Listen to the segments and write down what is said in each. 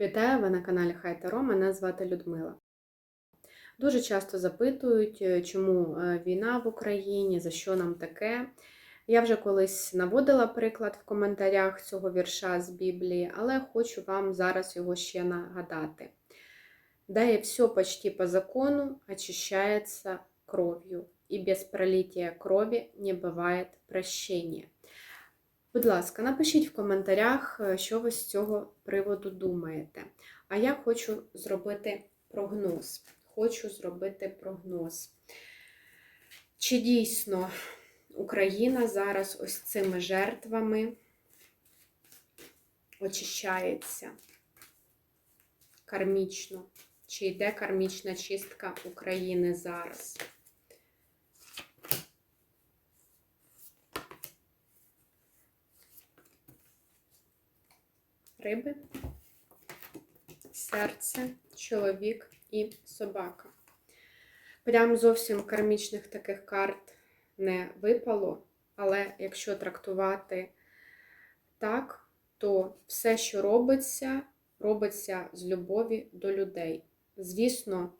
Вітаю ви на каналі Хай Таро, мене звати Людмила. Дуже часто запитують, е, чому е, війна в Україні, за що нам таке. Я вже колись наводила приклад в коментарях цього вірша з Біблії, але хочу вам зараз його ще нагадати. Да и все почти по закону очищается кров'ю, і без пролиття крові не буває прощення. Будь ласка, напишіть в коментарях, е, що ви з цього приводу думаєте. А я хочу зробити прогноз. Хочу зробити прогноз. Чи дійсно Україна зараз ось цими жертвами очищається кармічно? Чи йде кармічна чистка України зараз? Риби, серце, чоловік і собака. Прям зовсім кармічних таких карт не випало, але якщо трактувати так, то все, що робиться, робиться з любові до людей. Звісно,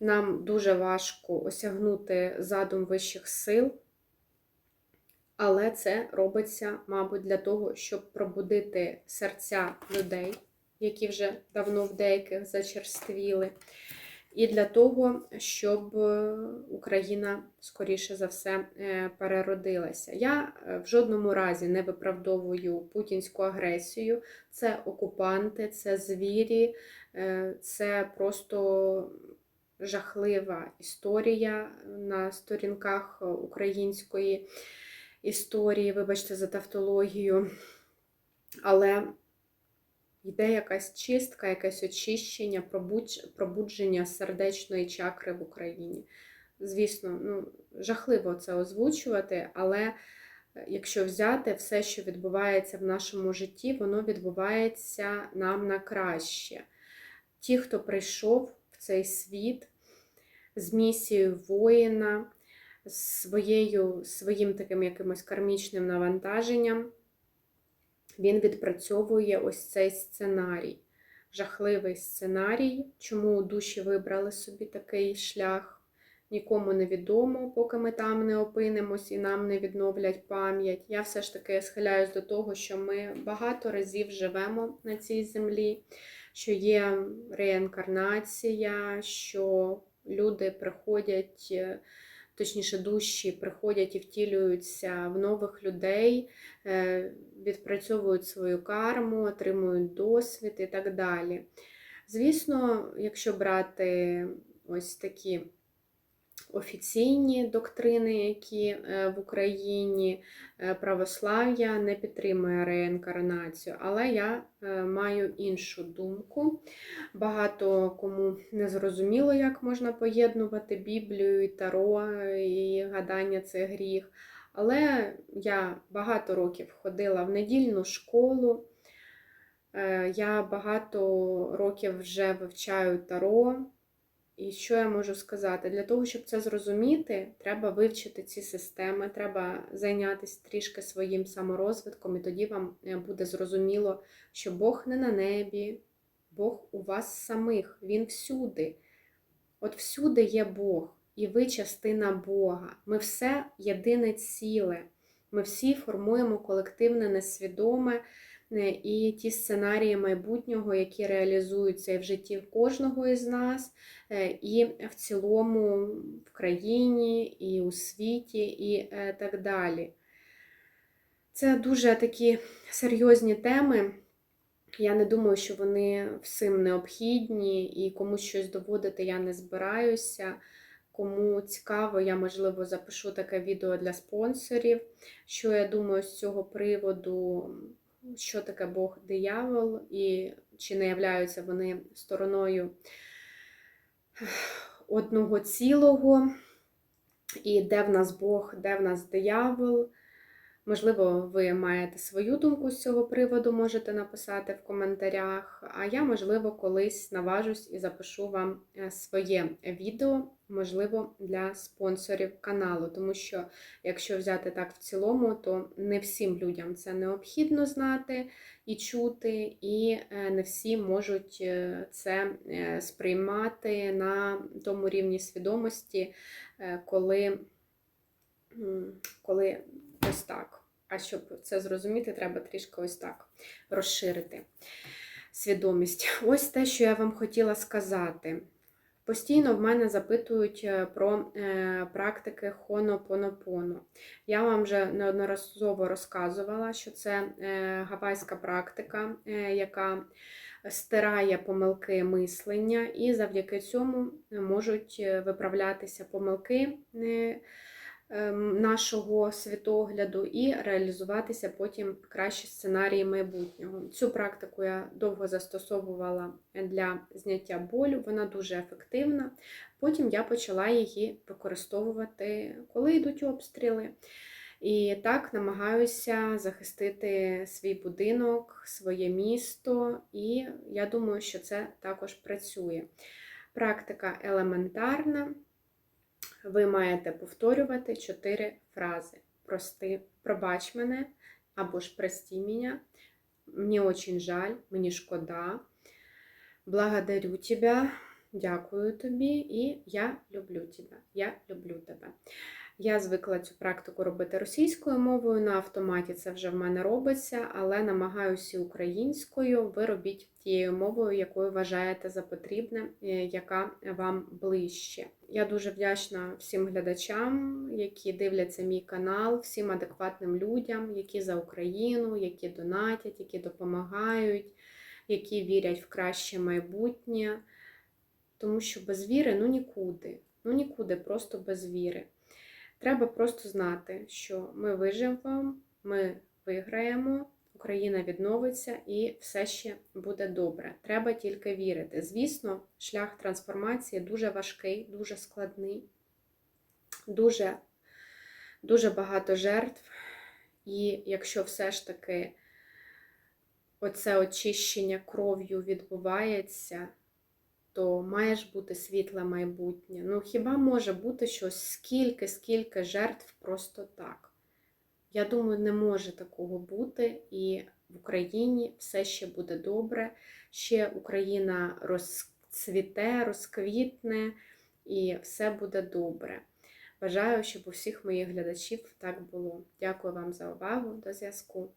нам дуже важко осягнути задум вищих сил, але це робиться, мабуть, для того, щоб пробудити серця людей, які вже давно в деяких зачерствіли, і для того, щоб Україна, скоріше за все, е, переродилася. Я е, в жодному разі не виправдовую путінську агресію, це окупанти, це звірі, е, це просто жахлива історія на сторінках української історії, вибачте, за тавтологію. Але йде якась чистка, якесь очищення, пробудження сердечної чакри в Україні. Звісно, ну, жахливо це озвучувати, але е, якщо взяти все, що відбувається в нашому житті, воно відбувається нам на краще. Ті, хто прийшов в цей світ з місією воїна, своєю, своїм таким якимось кармічним навантаженням, він відпрацьовує ось цей сценарій. Жахливий сценарій, чому душі вибрали собі такий шлях. Нікому не відомо, поки ми там не опинимось і нам не відновлять пам'ять. Я все ж таки схиляюсь до того, що ми багато разів живемо на цій землі, що є реінкарнація, що люди приходять точніше, душі приходять і втілюються в нових людей, е, відпрацьовують свою карму, отримують досвід і так далі. Звісно, якщо брати ось такі офіційні доктрини, які е, в Україні е, православ'я не підтримує реінкарнацію, але я е, маю іншу думку. Багато кому не зрозуміло, як можна поєднувати Біблію, Таро, і гадання це гріх. Але я багато років ходила в недільну школу. Я багато років вже вивчаю таро. І що я можу сказати? Для того, щоб це зрозуміти, треба вивчити ці системи, треба зайнятися трішки своїм саморозвитком, і тоді вам е, буде зрозуміло, що Бог не на небі, Бог у вас самих, Він всюди. От всюди є Бог, і ви частина Бога. Ми все єдине ціле. Ми всі формуємо колективне, несвідоме. Е, і ті сценарії майбутнього, які реалізуються і в житті кожного із нас, е, і в цілому в країні, і у світі, і е, так далі. Це дуже такі серйозні теми. Я не думаю, що вони всім необхідні, і комусь щось доводити я не збираюся. Кому цікаво, я, можливо, запишу таке відео для спонсорів. Що я думаю з цього приводу? Що таке Бог диявол, і чи не являються вони стороною одного цілого, і де в нас Бог, де в нас диявол. Можливо, ви маєте свою думку з цього приводу, можете написати в коментарях. А я, можливо, колись наважусь і запишу вам е, своє відео, можливо, для спонсорів каналу. Тому що, якщо взяти так в цілому, то не всім людям це необхідно знати і чути, і е, не всі можуть е, це сприймати на тому рівні свідомості, коли, коли ось так. А щоб це зрозуміти, треба трішки ось так розширити свідомість. Ось те, що я вам хотіла сказати. Постійно в мене запитують е, про е, практики хонопонопоно. Я вам вже неодноразово розказувала, що це е, гавайська практика, яка стирає помилки мислення, і завдяки цьому можуть виправлятися помилки. Ем, Нашого світогляду і реалізуватися потім кращі сценарії майбутнього. Цю практику я довго застосовувала для зняття болю, вона дуже ефективна. Потім я почала її використовувати, коли йдуть обстріли. І так намагаюся захистити свій будинок, своє місто, і я думаю, що це також працює. Практика елементарна. Ви маєте повторювати чотири фрази. Прости, пробач мене або ж прості мене. Мені очень жаль, мені шкода. Благодарю тебе, дякую тобі і я люблю тебе. Я люблю тебе. Я звикла цю практику робити російською мовою, на автоматі це вже в мене робиться, але намагаюся українською. Ви робіть тією мовою, якою вважаєте за потрібне, е, яка вам ближче. Я дуже вдячна всім глядачам, які дивляться мій канал, всім адекватним людям, які за Україну, які донатять, які допомагають, які вірять в краще майбутнє. Тому що без віри ну нікуди. Ну нікуди, просто без віри. Треба просто знати, що ми виживемо, ми виграємо, Україна відновиться і все ще буде добре. Треба тільки вірити. Звісно, шлях трансформації дуже важкий, дуже складний, дуже, дуже багато жертв. І якщо все ж таки оце очищення кров'ю відбувається, то має ж бути світле майбутнє. Ну, хіба може бути щось скільки, скільки жертв просто так? Я думаю, не може такого бути, і в Україні все ще буде добре. Ще Україна розцвіте, розквітне, і все буде добре. Бажаю, щоб у всіх моїх глядачів так було. Дякую вам за увагу. До зв'язку.